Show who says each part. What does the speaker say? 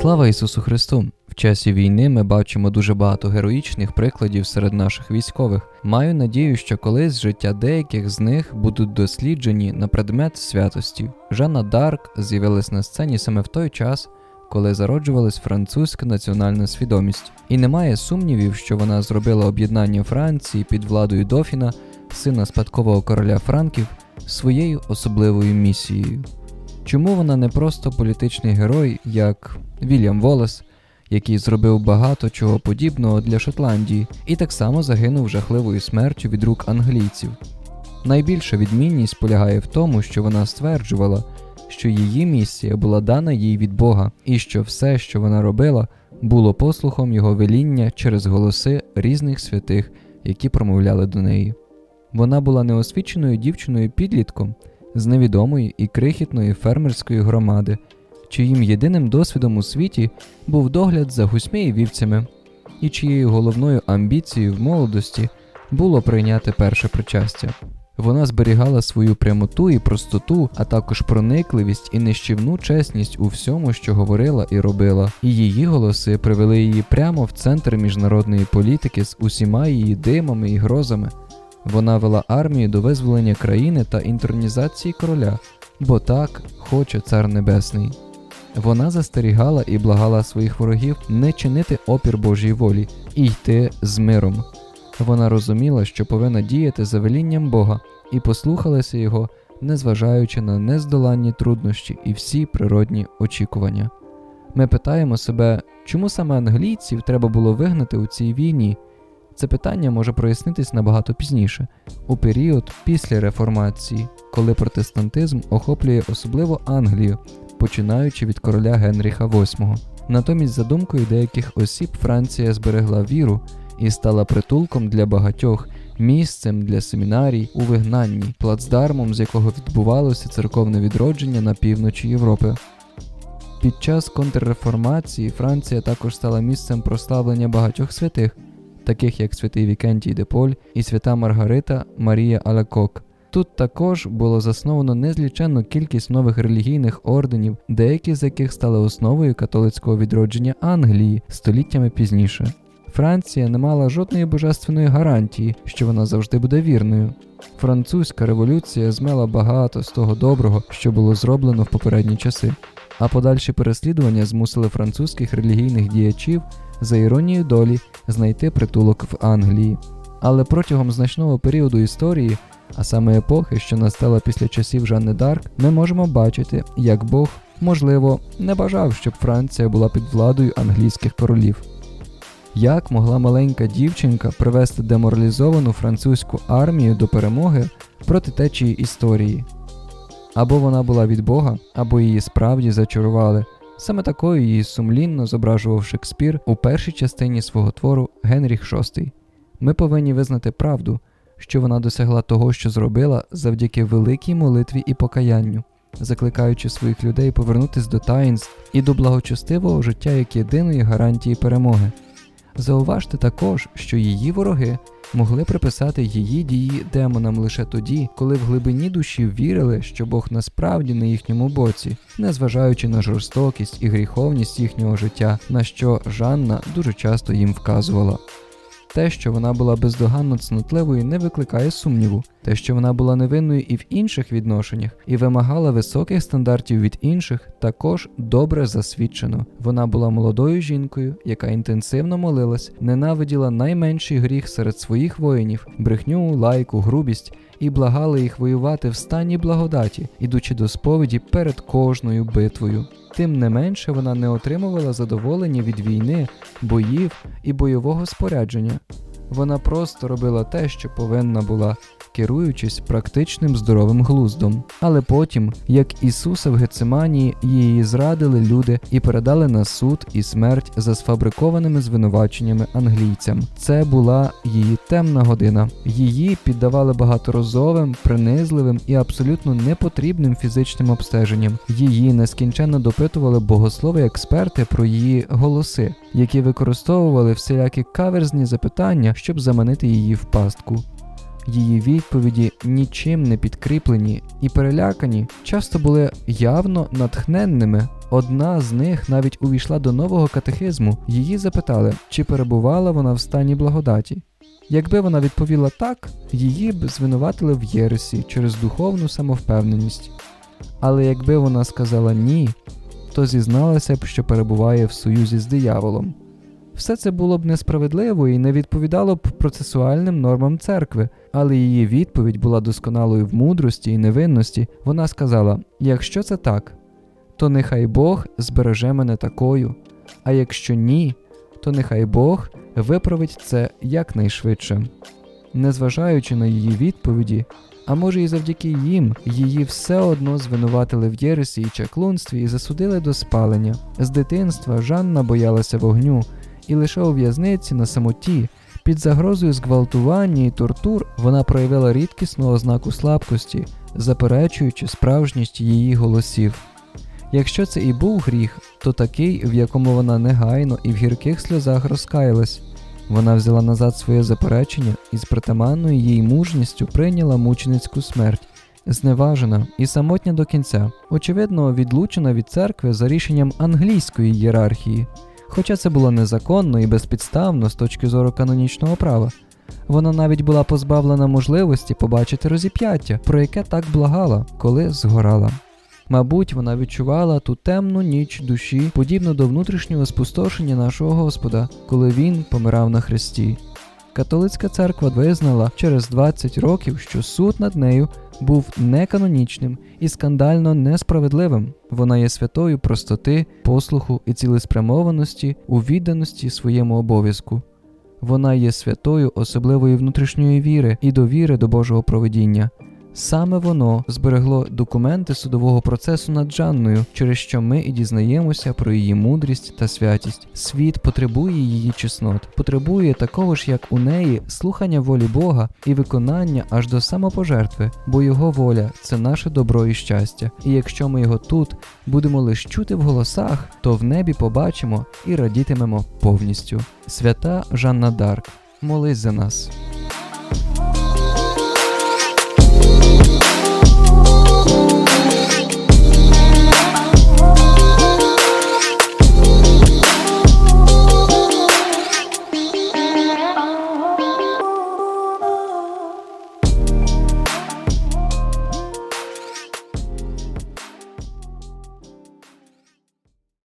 Speaker 1: Слава Ісусу Христу! В часі війни ми бачимо дуже багато героїчних прикладів серед наших військових. Маю надію, що колись життя деяких з них будуть досліджені на предмет святості. Жанна Дарк з'явилась на сцені саме в той час, коли зароджувалась французька національна свідомість, і немає сумнівів, що вона зробила об'єднання Франції під владою Дофіна, сина спадкового короля Франків, своєю особливою місією. Чому вона не просто політичний герой, як Вільям Волес, який зробив багато чого подібного для Шотландії, і так само загинув жахливою смертю від рук англійців? Найбільша відмінність полягає в тому, що вона стверджувала, що її місія була дана їй від Бога, і що все, що вона робила, було послухом його веління через голоси різних святих, які промовляли до неї. Вона була неосвіченою дівчиною підлітком з невідомої і крихітної фермерської громади, чиїм єдиним досвідом у світі був догляд за гусьми і вівцями, і чиєю головною амбіцією в молодості було прийняти перше причастя. Вона зберігала свою прямоту і простоту, а також проникливість і нищівну чесність у всьому, що говорила і робила, і її голоси привели її прямо в центр міжнародної політики з усіма її димами і грозами. Вона вела армію до визволення країни та інтронізації короля, бо так хоче цар небесний. Вона застерігала і благала своїх ворогів не чинити опір Божій волі і йти з миром. Вона розуміла, що повинна діяти за велінням Бога, і послухалася його, незважаючи на нездоланні труднощі і всі природні очікування. Ми питаємо себе, чому саме англійців треба було вигнати у цій війні. Це питання може прояснитись набагато пізніше, у період після реформації, коли протестантизм охоплює особливо Англію, починаючи від короля Генріха VIII. Натомість, за думкою деяких осіб, Франція зберегла віру і стала притулком для багатьох, місцем для семінарій у вигнанні, плацдармом, з якого відбувалося церковне відродження на півночі Європи. Під час контрреформації Франція також стала місцем прославлення багатьох святих, таких як святий Вікентій де Поль і свята Маргарита Марія Алякок. Тут також було засновано незліченну кількість нових релігійних орденів, деякі з яких стали основою католицького відродження Англії століттями пізніше. Франція не мала жодної божественної гарантії, що вона завжди буде вірною. Французька революція змела багато з того доброго, що було зроблено в попередні часи, а подальші переслідування змусили французьких релігійних діячів за іронією долі знайти притулок в Англії. Але протягом значного періоду історії, а саме епохи, що настала після часів Жанни Дарк, ми можемо бачити, як Бог, можливо, не бажав, щоб Франція була під владою англійських королів. Як могла маленька дівчинка привести деморалізовану французьку армію до перемоги проти течії історії? Або вона була від Бога, або її справді зачарували. Саме такою її сумлінно зображував Шекспір у першій частині свого твору Генріх VI. Ми повинні визнати правду, що вона досягла того, що зробила завдяки великій молитві і покаянню, закликаючи своїх людей повернутися до таїнств і до благочестивого життя як єдиної гарантії перемоги. Зауважте також, що її вороги могли приписати її дії демонам лише тоді, коли в глибині душі вірили, що Бог насправді на їхньому боці, незважаючи на жорстокість і гріховність їхнього життя, на що Жанна дуже часто їм вказувала. Те, що вона була бездоганно цнотливою, не викликає сумніву. Те, що вона була невинною і в інших відношеннях, і вимагала високих стандартів від інших, також добре засвідчено. Вона була молодою жінкою, яка інтенсивно молилась, ненавиділа найменший гріх серед своїх воїнів, брехню, лайку, грубість, і благала їх воювати в стані благодаті, ідучи до сповіді перед кожною битвою. Тим не менше вона не отримувала задоволення від війни, боїв і бойового спорядження. Вона просто робила те, що повинна була, керуючись практичним здоровим глуздом. Але потім, як Ісуса в Гециманії, її зрадили люди і передали на суд і смерть за сфабрикованими звинуваченнями англійцям. Це була її темна година. Її піддавали багаторазовим, принизливим і абсолютно непотрібним фізичним обстеженням. Її нескінченно допитували богослови експерти про її голоси, які використовували всілякі каверзні запитання, щоб заманити її в пастку. Її відповіді, нічим не підкріплені і перелякані, часто були явно натхненними. Одна з них навіть увійшла до нового катехизму. Її запитали, чи перебувала вона в стані благодаті. Якби вона відповіла так, її б звинуватили в єресі через духовну самовпевненість. Але якби вона сказала ні, то зізналася б, що перебуває в союзі з дияволом. Все це було б несправедливо і не відповідало б процесуальним нормам церкви, але її відповідь була досконалою в мудрості і невинності. Вона сказала: якщо це так, то нехай Бог збереже мене такою, а якщо ні, то нехай Бог виправить це якнайшвидше. Незважаючи на її відповіді, а може і завдяки їм, її все одно звинуватили в єресі і чаклунстві і засудили до спалення. З дитинства Жанна боялася вогню, і лише у в'язниці на самоті, під загрозою зґвалтування і тортур, вона проявила рідкісну ознаку слабкості, заперечуючи справжність її голосів. Якщо це і був гріх, то такий, в якому вона негайно і в гірких сльозах розкаялась. Вона взяла назад своє заперечення і з притаманною їй мужністю прийняла мученицьку смерть, зневажена і самотня до кінця, очевидно, відлучена від церкви за рішенням англійської ієрархії, хоча це було незаконно і безпідставно з точки зору канонічного права. Вона навіть була позбавлена можливості побачити розіп'яття, про яке так благала, коли згорала. Мабуть, вона відчувала ту темну ніч душі, подібно до внутрішнього спустошення нашого Господа, коли він помирав на хресті. Католицька церква визнала через 20 років, що суд над нею був неканонічним і скандально несправедливим. Вона є святою простоти, послуху і цілеспрямованості у відданості своєму обов'язку. Вона є святою особливої внутрішньої віри і довіри до Божого проведіння. Саме воно зберегло документи судового процесу над Жанною, через що ми і дізнаємося про її мудрість та святість. Світ потребує її чеснот, потребує такого ж, як у неї, слухання волі Бога і виконання аж до самопожертви, бо його воля це наше добро і щастя. І якщо ми його тут будемо лиш чути в голосах, то в небі побачимо і радітимемо повністю. Свята Жанна Дарк, молись за нас.